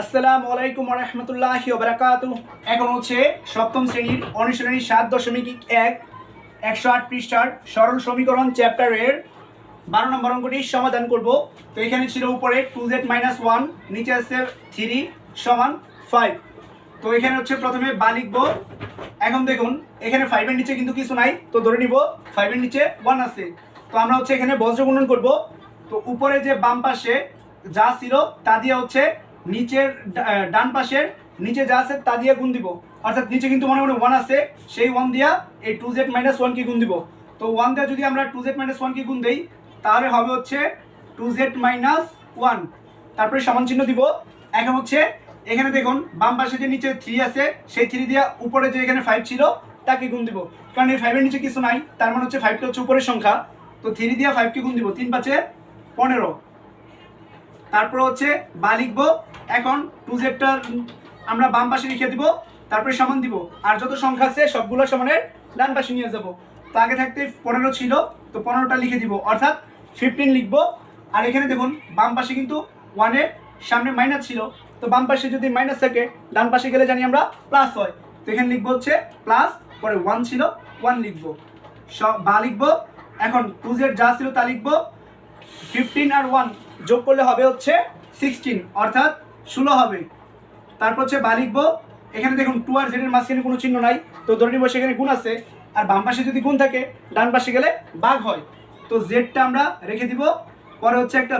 আসসালামু আলাইকুম রহমতুল্লাহ বারাকাত এখন হচ্ছে সপ্তম শ্রেণির অনুশীলনী সাত দশমিক এক, একশো আট পৃষ্ঠার সরল সমীকরণ চ্যাপ্টারের বারো নম্বর অঙ্কটির সমাধান করব। তো এখানে ছিল উপরে টু জেড মাইনাস ওয়ান নিচে আছে থ্রি সমান ফাইভ তো এখানে হচ্ছে প্রথমে বা লিখব। এখন দেখুন, এখানে ফাইভের নিচে কিন্তু কিছু নাই, তো ধরে নিব ফাইভের নিচে ওয়ান আছে। তো আমরা হচ্ছে এখানে বজ্র গুণন করব। তো উপরে যে বাম পাশে যা ছিল তা দিয়ে হচ্ছে নিচের ডান পাশের নিচে যা আছে তা দিয়ে গুণ দিব। অর্থাৎ নিচে কিন্তু মনে মনে ওয়ান আছে, সেই ওয়ান দিয়া এই টু জেড মাইনাস ওয়ানকে গুণ দিব। তো ওয়ান দিয়ে যদি আমরা টু জেড মাইনাস ওয়ানকে গুণ দেই, তাহলে হবে হচ্ছে টু জেড মাইনাস ওয়ান তারপরে সমান চিহ্ন দিব। এখন হচ্ছে এখানে দেখুন, বাম পাশে যে নিচে থ্রি আছে, সেই থ্রি দিয়া উপরে যে এখানে ফাইভ ছিল, তাকে গুণ দিব। কারণ এই ফাইভের নিচে কিছু নাই, তার মানে হচ্ছে ফাইভটা হচ্ছে উপরের সংখ্যা। তো থ্রি দিয়া ফাইভকে গুণ দিব, তিন পাঁচে পনেরো। তারপর হচ্ছে বা লিখব, এখন টু জেডটা আমরা বাম পাশে লিখে দিব, তারপরে সমান দিব, আর যত সংখ্যা আছে সবগুলো সমানের ডান পাশে নিয়ে যাব। তো আগে থাকতে পনেরো ছিল, তো পনেরোটা লিখে দিব, অর্থাৎ ফিফটিন লিখব। আর এখানে দেখুন, বাম পাশে কিন্তু ওয়ানের সামনে মাইনাস ছিল, তো বাম পাশে যদি মাইনাস থাকে, ডান পাশে গেলে জানি আমরা প্লাস হয়। তো এখানে লিখব হচ্ছে প্লাস পরে ওয়ান ছিল ওয়ান লিখব। সব বা লিখব, এখন টু জেড যা ছিল তা লিখব ফিফটিন আর ওয়ান যোগ করলে হবে হচ্ছে সিক্সটিন অর্থাৎ ষোলো হবে। তারপর হচ্ছে বা লিখব, এখানে দেখুন টু আর জেডের মাঝখানে কোনো চিহ্ন নাই, তো ধরে নিব সেখানে গুণ আছে, আর বাম পাশে যদি গুণ থাকে, ডান পাশে গেলে বাঘ হয়। তো জেডটা আমরা রেখে দিব, পরে হচ্ছে একটা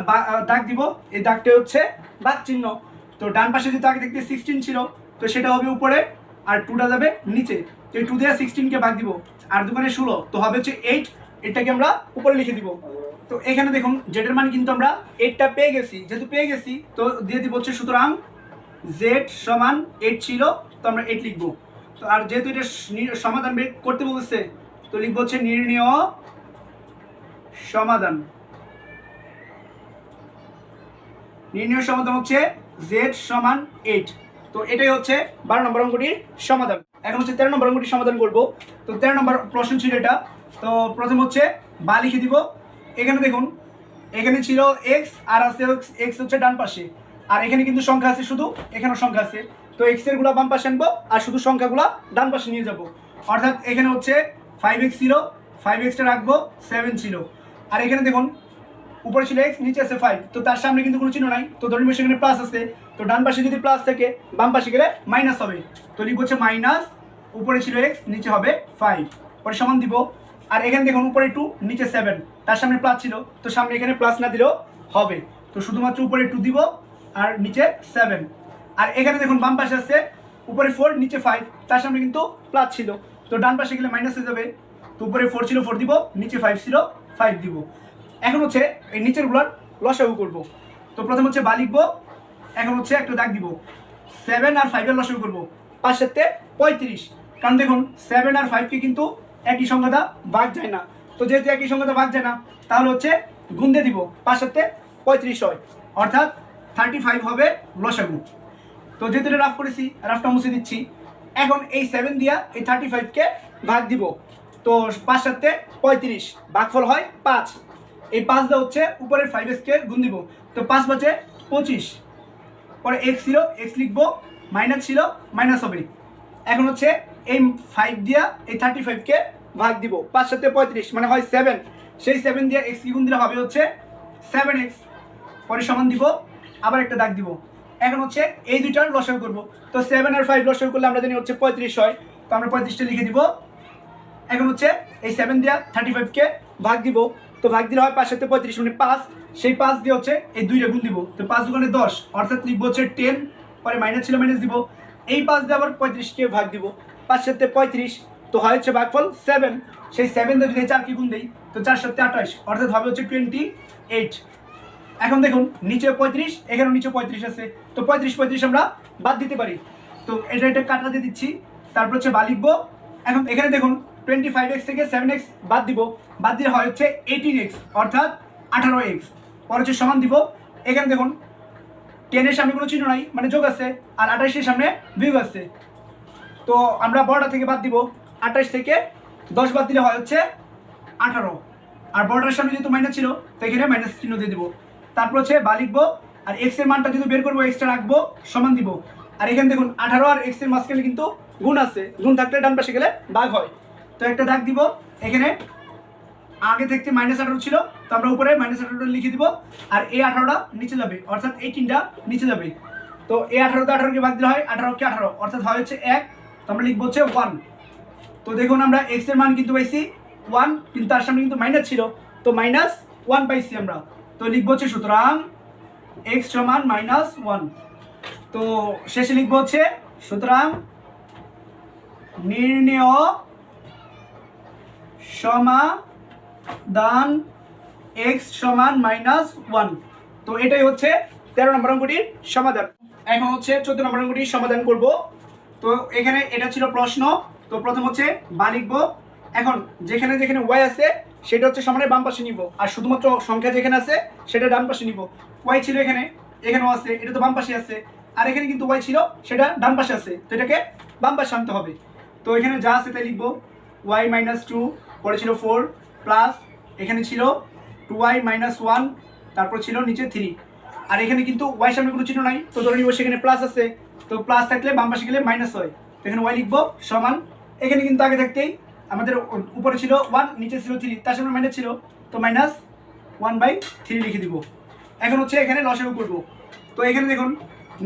দাগ দিব, এই দাগটা হচ্ছে বাঘ চিহ্ন। তো ডান পাশে যদি আগে দেখতে সিক্সটিন ছিল, তো সেটা হবে উপরে, আর টুটা যাবে নিচে। তো এই টু দিয়ে সিক্সটিনকে বাঘ দিব, আর দোকানে ষোলো, তো হবে হচ্ছে এইট এটাকে আমরা উপরে লিখে দিব। তো এখানে দেখুন জেডের মান কিন্তু আমরা এইটটা পেয়ে গেছি। যেহেতু পেয়ে গেছি, তো দিয়ে দিব হচ্ছে সুতরাং জেড সমান এইট ছিল, তো আমরা এইট লিখব। তো আর যেহেতু এটা সমাধান বের করতে বলছে তো লিখব হচ্ছে নির্ণয় সমাধান। নির্ণয় সমাধান হচ্ছে জেড সমান এইট তো এটাই হচ্ছে বারো নম্বর অঙ্কটির সমাধান। এখন হচ্ছে তেরো নম্বর অঙ্কটির সমাধান করব। তো তেরো নম্বর প্রশ্ন ছিল এটা। তো প্রথম হচ্ছে বা লিখে দিব এখানে দেখুন, এখানে ছিল এক্স আর আছে এক্স হচ্ছে ডান পাশে। আর এখানে কিন্তু সংখ্যা আছে শুধু, এখানেও সংখ্যা আছে। তো এক্সেরগুলা বাম পাশে আনব, আর শুধু সংখ্যাগুলা ডান পাশে নিয়ে যাব। অর্থাৎ এখানে হচ্ছে ফাইভ এক্স ছিল ফাইভ এক্সটা রাখব সেভেন ছিল আর এখানে দেখুন, উপরে ছিল এক্স নিচে আছে ফাইভ তো তার সামনে কিন্তু কোনো চিহ্ন নাই। তো ধরে নিবো সেখানে প্লাস আছে। তো ডান পাশে যদি প্লাস থাকে, বাম পাশে গেলে মাইনাস হবে। তো লিখব হচ্ছে মাইনাস উপরে ছিল এক্স নিচে হবে ফাইভ পরে সমান দিব আর এখানে দেখুন, উপরে টু নিচে সেভেন তার সামনে প্লাস ছিল। তো সামনে এখানে প্লাস না দিলেও হবে। তো শুধুমাত্র উপরে টু দিব আর নিচে সেভেন আর এখানে দেখুন, বাম পাশে আছে, উপরে ফোর নিচে ফাইভ তার সামনে কিন্তু প্লাস ছিল। তো ডান পাশে গেলে মাইনাস হয়ে যাবে। তো উপরে ফোর ছিল ফোর দিব, নিচে ফাইভ ছিল ফাইভ দিব। এখন হচ্ছে এই নিচেরগুলার লসাগু করব। তো প্রথম হচ্ছে বা লিখব। এখন হচ্ছে একটা দাগ দিব। সেভেন আর ফাইভের লসাগু করব। পাঁচ সাথে পঁয়ত্রিশ। কারণ দেখুন সেভেন আর ফাইভকে কিন্তু একই সংখ্যাটা ভাগ যায় না। তো যেহেতু একই সংখ্যাটা ভাগ যায় না, তাহলে হচ্ছে দিয়ে দিব পাঁচ সাথে পঁয়ত্রিশ হয় অর্থাৎ থার্টি ফাইভ হবে লসাগু। তো যেহেতু রাফ করেছি রাফটা মুছে দিচ্ছি। এখন এই সেভেন দিয়া এই থার্টি ফাইভকে ভাগ দিব। তো পাঁচ সাথে পঁয়ত্রিশ ভাগফল হয় পাঁচ। এই পাঁচ দেওয়া হচ্ছে উপরের ফাইভ এক্সকে গুণ দিব। তো পাঁচ পাঁচে পঁচিশ। পরে এক্স ছিল এক্স লিখব মাইনাস ছিল মাইনাস হবে। এখন হচ্ছে এই ফাইভ দিয়া এই থার্টি ফাইভকে ভাগ দিব, পাঁচ সাথে পঁয়ত্রিশ মানে হয় সেভেন সেই সেভেন দিয়ে এক্স কি গুণ দিলে হবে হচ্ছে সেভেন এক্স পরে সমান দিব, আবার একটা দাগ দিব। এখন হচ্ছে এই দুইটার লসাগু করব। তো সেভেন আর ফাইভ লসাগু করলে আমরা জানি হচ্ছে পঁয়ত্রিশ হয়। তো আমরা পঁয়ত্রিশটা লিখে দিব। এখন হচ্ছে এই সেভেন দিয়া থার্টি ফাইভকে ভাগ দিব। তো ভাগ দিলে হয় পাঁচ সাথে পঁয়ত্রিশ মানে পাঁচ। সেই পাঁচ দিয়ে হচ্ছে এই দুইটা গুণ দিব। তো পাঁচ দোকানে দশ, অর্থাৎ লিখব হচ্ছে টেন পরে মাইনাস ছিল মাইনাস দিব। এই পাঁচ দিয়ে আবার পঁয়ত্রিশকে ভাগ দিব। পাঁচ সাথে পঁয়ত্রিশ তো হয় হচ্ছে ভাগফল সেভেন সেই সেভেন দিয়ে যদি চার কি গুণ দিই, তো চার সাথে আঠাশ, অর্থাৎ হবে হচ্ছে টোয়েন্টি এইট এখন দেখুন, নিচে পঁয়ত্রিশ, এখানেও নিচে পঁয়ত্রিশ আছে। তো পঁয়ত্রিশ পঁয়ত্রিশ আমরা বাদ দিতে পারি। তো এটা এটা কাটা দিয়ে দিচ্ছি, তারপর হচ্ছে বা লিখব। এখন এখানে দেখুন টোয়েন্টি ফাইভ এক্স থেকে সেভেন এক্স বাদ দিব। বাদ দিলে হয় হচ্ছে এইটিন এক্স অর্থাৎ আঠারো এক্স পরে হচ্ছে সমান দিব। এখানে দেখুন টেনের সামনে কোনো চিহ্ন নাই মানে যোগ আছে, আর আঠাশের সামনে বিয়োগ আছে। তো আমরা বড়টা থেকে বাদ দিব। আঠাশ থেকে দশ বাদ দিলে হয় হচ্ছে আঠারো। আর বড়টার সামনে যেহেতু মাইনাস ছিল, তো এখানে মাইনাস চিহ্ন দিয়ে দিব। তারপর হচ্ছে বা লিখব, আর এক্সের মানটা যদি বের করব এক্সটা রাখব, সমান দিব। আর এখানে দেখুন, আঠারো আর এক্সের মাঝখানে কিন্তু গুণ আছে। গুণ থাকলে ডান পাশে গেলে বাঘ হয়। তো একটা দাগ দিব, এখানে আগে থেকে মাইনাস আঠারো ছিল, তো আমরা উপরে মাইনাস আঠারোটা লিখে দিব, আর এই আঠারোটা নিচে যাবে, অর্থাৎ এই তিনটা নিচে যাবে। তো এই আঠারোতে আঠারোকে বাদ দিলে হয়, আঠারোকে আঠারো, অর্থাৎ হয় হচ্ছে এক, তো আমরা লিখব হচ্ছে ওয়ান তো দেখুন আমরা এক্সের মান কিন্তু পাইছি ওয়ান কিন্তু তার সামনে কিন্তু মাইনাস ছিল। তো মাইনাস ওয়ান পাইছি আমরা। তো লিখব হচ্ছে সুতরাং এক্স সমান মাইনাস ওয়ান তো শেষে লিখব হচ্ছে সুতরাং নির্ণেয় সমাধান এক্স সমান মাইনাস ওয়ান তো এটাই হচ্ছে তেরো নম্বর অঙ্কটির সমাধান। এখন হচ্ছে চোদ্দ নম্বর অঙ্কটির সমাধান করব। তো এখানে এটা ছিল প্রশ্ন। তো প্রথম হচ্ছে বা লিখব। এখন যেখানে যেখানে ওয়াই আছে, সেটা হচ্ছে সমানের বাম পাশে নিব। আর শুধুমাত্র সংখ্যা যেখানে আছে, সেটা ডান পাশে নিব। ওয়াই ছিল এখানে, এখানেও আছে, এটা তো বাম পাশে আছে। আর এখানে কিন্তু ওয়াই ছিল, সেটা ডান পাশে আছে। তো এটাকে বাম পাশে আনতে হবে। তো এখানে যা আছে তাই লিখব। ওয়াই মাইনাস টু পরে ছিল ফোর প্লাস এখানে ছিল টু ওয়াই মাইনাস ওয়ান তারপর ছিল নিচে থ্রি আর এখানে কিন্তু ওয়াই সামনে কোনো চিহ্ন নাই। তো ধরে নিব সেখানে প্লাস আছে। তো প্লাস থাকলে বাম পাশে গেলে মাইনাস হয়। তো এখানে ওয়াই লিখব সমান এখানে কিন্তু আগে থাকতেই আমাদের উপরে ছিল ওয়ান নিচে ছিল থ্রি তার সামনে মাইনাস ছিল, তো মাইনাস ওয়ান বাই থ্রি লিখে দিব। এখন হচ্ছে এখানে লসাগু করব তো এখানে দেখুন,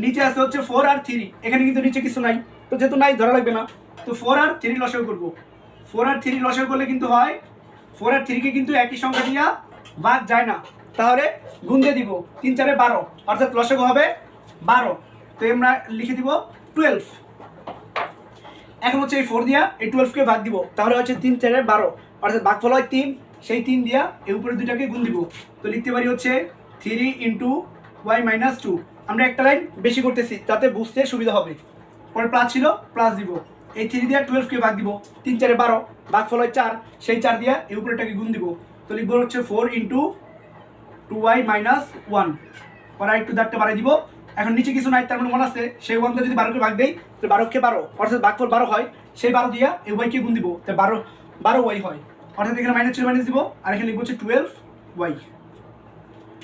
নিচে আছে হচ্ছে ফোর আর থ্রি এখানে কিন্তু নিচে কিছু নাই। তো যেহেতু নাই, ধরা লাগবে না। তো ফোর আর থ্রি লসাগু করব ফোর আর থ্রি লসাগু করলে কিন্তু হয় ফোর আর থ্রিকে কিন্তু একই সংখ্যা দিয়া বাদ যায় না। তাহলে গুণ দিয়ে দিব, তিন চারে বারো। অর্থাৎ লসাগু হবে বারো। তো আমরা লিখে দিব টুয়েলভ এখন হচ্ছে এই ফোর দিয়া এই টুয়েলভকে ভাগ দিব। তাহলে হচ্ছে তিন চারে বারো। অর্থাৎ ভাগফল হয় তিন, সেই তিন দিয়া এই উপরে দুটাকে গুণ দিব। তো লিখতে পারি হচ্ছে three into Y minus two আমরা একটা লাইন বেশি করতেছি, তাতে বুঝতে সুবিধা হবে। পরে প্লাস ছিল প্লাস দিব। এই থ্রি দিয়া টুয়েলভকে ভাগ দিব। তিন চারে বারো ভাগফল হয় চার, সেই চার দিয়া এই উপরেটাকে গুণ দিব। তো লিখব হচ্ছে four into two Y minus one পরে একটু দাগটা বাড়াই দিব। এখন নিচে কিছু নাই, তার মানে ওয়ান আছে, সেই ওয়ানটা যদি বারোকে ভাগ দেই তো বারোকে বারো, অর্থাৎ ভাগফল বারো হয়, সেই বারো দিয়া এই ওয়াইকে গুণ দিব তো বারো বারো ওয়াই হয়। অর্থাৎ এখানে মাইনাস ছিল মাইনাস দিব, আর এখানে লিখব হচ্ছে টুয়েলভ ওয়াই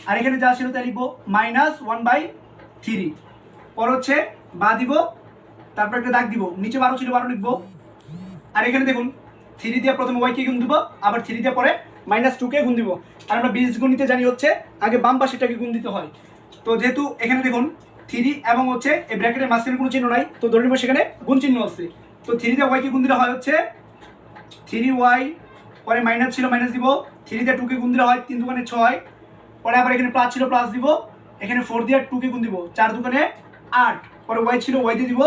আর এখানে যা ছিল তাই লিখব মাইনাস ওয়ান বাই থ্রি পর হচ্ছে বা দিব, তারপর একটা দাগ দিব, নিচে বারো ছিল, বারো লিখব। আর এখানে দেখুন থ্রি দিয়ে প্রথমে ওয়াইকে গুণ দিব, আবার থ্রি দিয়ে পরে মাইনাস টুকে গুণ দিব। আর আমরা বীজ গণিতে জানি হচ্ছে, আগে বাম পাশেটাকে গুণ দিতে হয়। তো যেহেতু এখানে দেখুন থ্রি এবং হচ্ছে এই ব্র্যাকেটের মাঝখানে কোনো চিহ্ন নাই। তো ধরে নিব সেখানে গুণ চিহ্ন আছে। তো থ্রি দিয়ে ওয়াইকে গুণ দিলে হয় হচ্ছে থ্রি ওয়াই, পরে মাইনাস ছিল মাইনাস দিব। থ্রি দিয়ে টুকে গুণ দিলে হয় তিন দোকানে ছয়। পরে আবার এখানে প্লাস ছিল প্লাস দিব। এখানে ফোর দিয়ে টুকে গুণ দিব। চার দোকানে আট। পরে ওয়াই ছিল ওয়াই দিয়ে দিব।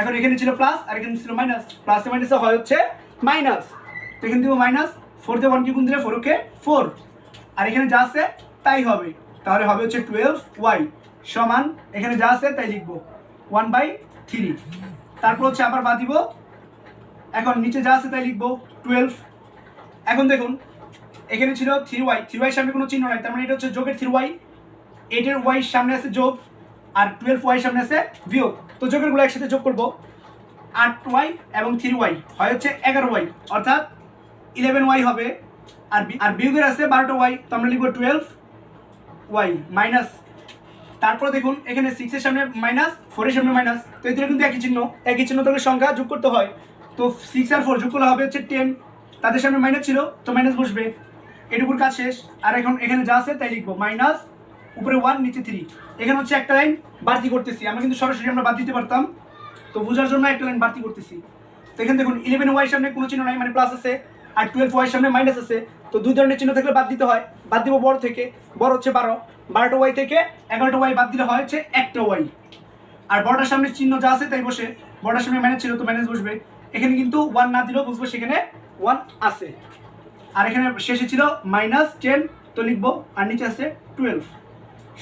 এখন এখানে ছিল প্লাস আর এখানে ছিল মাইনাস প্লাসে মাইনাসে হয় হচ্ছে মাইনাস তো এখানে দিব মাইনাস ফোর দিয়ে ওয়ানকে গুণ দিলে ফোর ওকে ফোর আর এখানে যা আছে তাই হবে। তাহলে হবে হচ্ছে টুয়েলভ ওয়াই সমান, এখানে যা আছে তাই লিখব। ওয়ান বাই থ্রি তারপর হচ্ছে আবার বাদ দিব। এখন নিচে যা আছে তাই লিখব। টুয়েলভ এখন দেখুন, এখানে ছিল থ্রি ওয়াই থ্রি ওয়াই সামনে কোনো চিহ্ন নাই, তার মানে এটা হচ্ছে যোগের থ্রি ওয়াই এইটের ওয়াই সামনে আছে যোগ, আর টুয়েলভ ওয়াই সামনে আছে বিয়োগ। তো যোগেরগুলো একসাথে যোগ করব। আট ওয়াই এবং থ্রি ওয়াই হয় হচ্ছে এগারো ওয়াই অর্থাৎ ইলেভেন ওয়াই হবে। আর আর বিয়োগের আছে বারোটা ওয়াই তো আমরা লিখব টুয়েলভ ওয়াই মাইনাস তারপর দেখুন, এখানে সিক্সের সামনে মাইনাস ফোরের সামনে মাইনাস তো এই এদের কিন্তু একই চিহ্ন একই চিহ্ন তাহলে সংখ্যা যোগ করতে হয়। তো সিক্স আর ফোর যোগ করলে হবে হচ্ছে টেন তাদের সামনে মাইনাস ছিল, তো মাইনাস বসবে। এটুকুর কাজ শেষ। আর এখন এখানে যা আছে তাই লিখব। মাইনাস উপরে ওয়ান নিচে থ্রি এখানে হচ্ছে একটা লাইন বাড়তি করতেছি। আমরা কিন্তু সরাসরি আমরা বাদ দিতে পারতাম। তো বোঝার জন্য একটা লাইন বাড়তি করতেছি। তো এখানে দেখুন ইলেভেন ওয়াই সামনে কোনো চিহ্ন নাই মানে প্লাস আছে। আর টুয়েলভ ওয়াই সামনে মাইনাস আছে, তো দুই ধরনের চিহ্ন থাকলে বাদ দিতে হয়। বাদ দিব বড় থেকে, বড় হচ্ছে বারো, বারোটা ওয়াই থেকে এগারোটা ওয়াই বাদ দিলে হয় হচ্ছে একটা ওয়াই আর বড়টার সামনে চিহ্ন যা আছে তাই বসে, বড়টার সামনে মাইনাস ছিল তো মাইনাস বসবে। এখানে কিন্তু ওয়ান না দিলেও বুঝব সেখানে ওয়ান আছে। আর এখানে শেষে ছিল মাইনাস টেন তো লিখব, আর নিচে আছে টুয়েলভ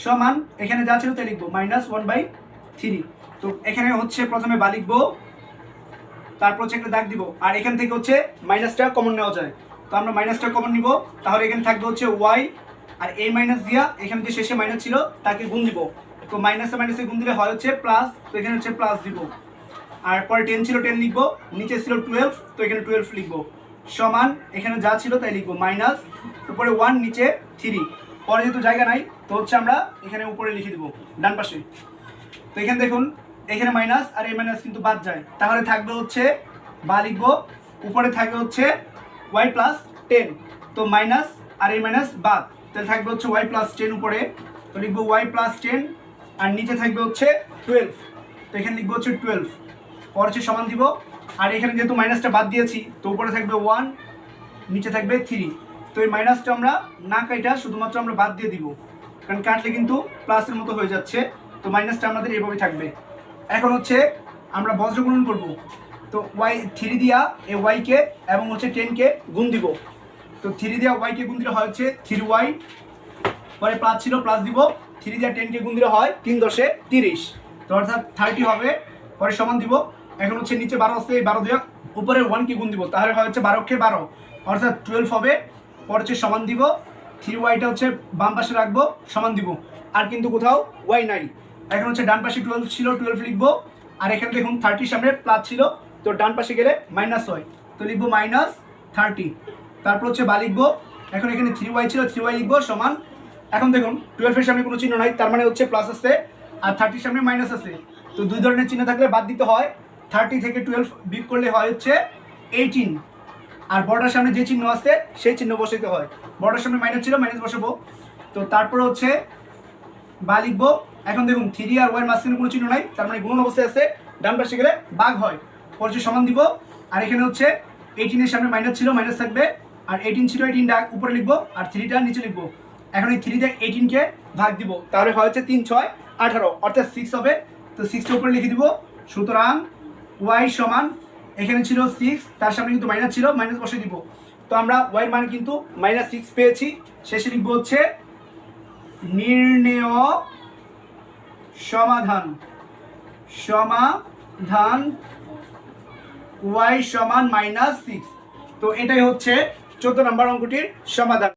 সমান, এখানে যা ছিল তাই লিখব মাইনাস ওয়ান বাই থ্রি তো এখানে হচ্ছে প্রথমে বা লিখব তারপর হচ্ছে একটা দাগ দিব। আর এখান থেকে হচ্ছে মাইনাসটা কমন নেওয়া যায়। তো আমরা মাইনাসটা কমন নিব, তাহলে এখানে থাকবে হচ্ছে ওয়াই আর এই মাইনাস দিয়া এখানে যে শেষে মাইনাস ছিল, তাকে গুণ দিব। তো মাইনাসে মাইনাসে গুণ দিলে হয় হচ্ছে প্লাস তো এখানে হচ্ছে প্লাস দিব। আর পরে টেন ছিল টেন লিখব, নিচে ছিল টুয়েলভ তো এখানে টুয়েলভ লিখব। সমান, এখানে যা ছিল তাই লিখব মাইনাস উপরে ওয়ান নিচে থ্রি পরে যেহেতু জায়গা নাই, তো হচ্ছে আমরা এখানে উপরে লিখে দিব, ডান পাশে। তো এখানে দেখুন এখানে মাইনাস আর এই মাইনাস কিন্তু বাদ যায়। তাহলে থাকবে হচ্ছে, বা লিখব, উপরে থাকবে হচ্ছে ওয়াই প্লাস টেন তো মাইনাস আর এই মাইনাস বাদ। তাহলে থাকবে হচ্ছে ওয়াই প্লাস টেন উপরে, তো লিখব ওয়াই প্লাস টেন আর নিচে থাকবে হচ্ছে টুয়েলভ তো এখানে লিখব হচ্ছে টুয়েলভ পর হচ্ছে সমান দিব। আর এখানে যেহেতু মাইনাসটা বাদ দিয়েছি, তো উপরে থাকবে ওয়ান নিচে থাকবে থ্রি তো এই মাইনাসটা আমরা না কাইটা শুধুমাত্র আমরা বাদ দিয়ে দিব। কারণ কাটলে কিন্তু প্লাসের মতো হয়ে যাচ্ছে, তো মাইনাসটা আমাদের এভাবে থাকবে। এখন হচ্ছে আমরা বজ্র গুণন করব। তো ওয়াই থ্রি দিয়া এ ওয়াইকে এবং হচ্ছে টেনকে গুণ দিব। তো থ্রি দিয়া ওয়াইকে গুণ দিলে হয় হচ্ছে থ্রি ওয়াই পরে প্লাস ছিল প্লাস দিব। থ্রি দিয়া টেনকে গুণ দিলে হয় তিন দশে তিরিশ। তো অর্থাৎ থার্টি হবে। পরে সমান দিব। এখন হচ্ছে নিচে বারো আসছে এই বারো দিয়া উপরে ওয়ানকে গুণ দিব। তাহলে হয় হচ্ছে বারোকে বারো। অর্থাৎ টুয়েলভ হবে। পরে হচ্ছে সমান দিব। থ্রি ওয়াইটা হচ্ছে বাম পাশে রাখব, সমান দিব। আর কিন্তু কোথাও ওয়াই নাই। এখন হচ্ছে ডান পাশে টুয়েলভ ছিল টুয়েলভ লিখব। আর এখানে দেখুন থার্টির সামনে প্লাস ছিল। তো ডান পাশে গেলে মাইনাস হয়। তো লিখব মাইনাস থার্টি তারপর হচ্ছে বা লিখব। এখন এখানে থ্রি ওয়াই ছিল থ্রি ওয়াই লিখব সমান। এখন দেখুন টুয়েলভের সামনে কোনো চিহ্ন নাই, তার মানে হচ্ছে প্লাস আছে। আর থার্টির সামনে মাইনাস আছে। তো দুই ধরনের চিহ্ন থাকলে বাদ দিতে হয়। থার্টি থেকে টুয়েলভ বিগ করলে হয় হচ্ছে এইটিন আর বর্ডার সামনে যে চিহ্ন আছে, সেই চিহ্ন বসাইতে হয়। বর্ডার সামনে মাইনাস ছিল মাইনাস বসাবো। তো তারপর হচ্ছে বা লিখব। এখন দেখুন থ্রি আর ওয়াই মাঝখানে কোনো চিহ্ন নাই, তার মানে গুণন অবস্থায় আছে, ডান পাশে গেলে বাঘ হয়। পরে হচ্ছে সমান দিব। আর এখানে হচ্ছে এইটিনের সামনে মাইনাস ছিল মাইনাস থাকবে। আর এইটিন ছিল এইটিনটা উপরে লিখব, আর থ্রিটা নিচে লিখব। এখন এই থ্রি দিয়ে এইটিনকে ভাগ দিব, তাহলে হয় হচ্ছে তিন, ছয়, আঠারো, অর্থাৎ সিক্স হবে। তো সিক্সটা উপরে লিখে দিব। সুতরাং ওয়াই সমান, এখানে ছিল সিক্স তার সামনে কিন্তু মাইনাস ছিল মাইনাস বসে দিব। তো আমরা ওয়াই মান কিন্তু মাইনাস সিক্স পেয়েছি। শেষে লিখব হচ্ছে নির্ণেয় সমাধান। সমাধান ওয়াই সমান মাইনাস সিক্স। তো এটাই হচ্ছে চোদ্দ নম্বর অঙ্কটির সমাধান।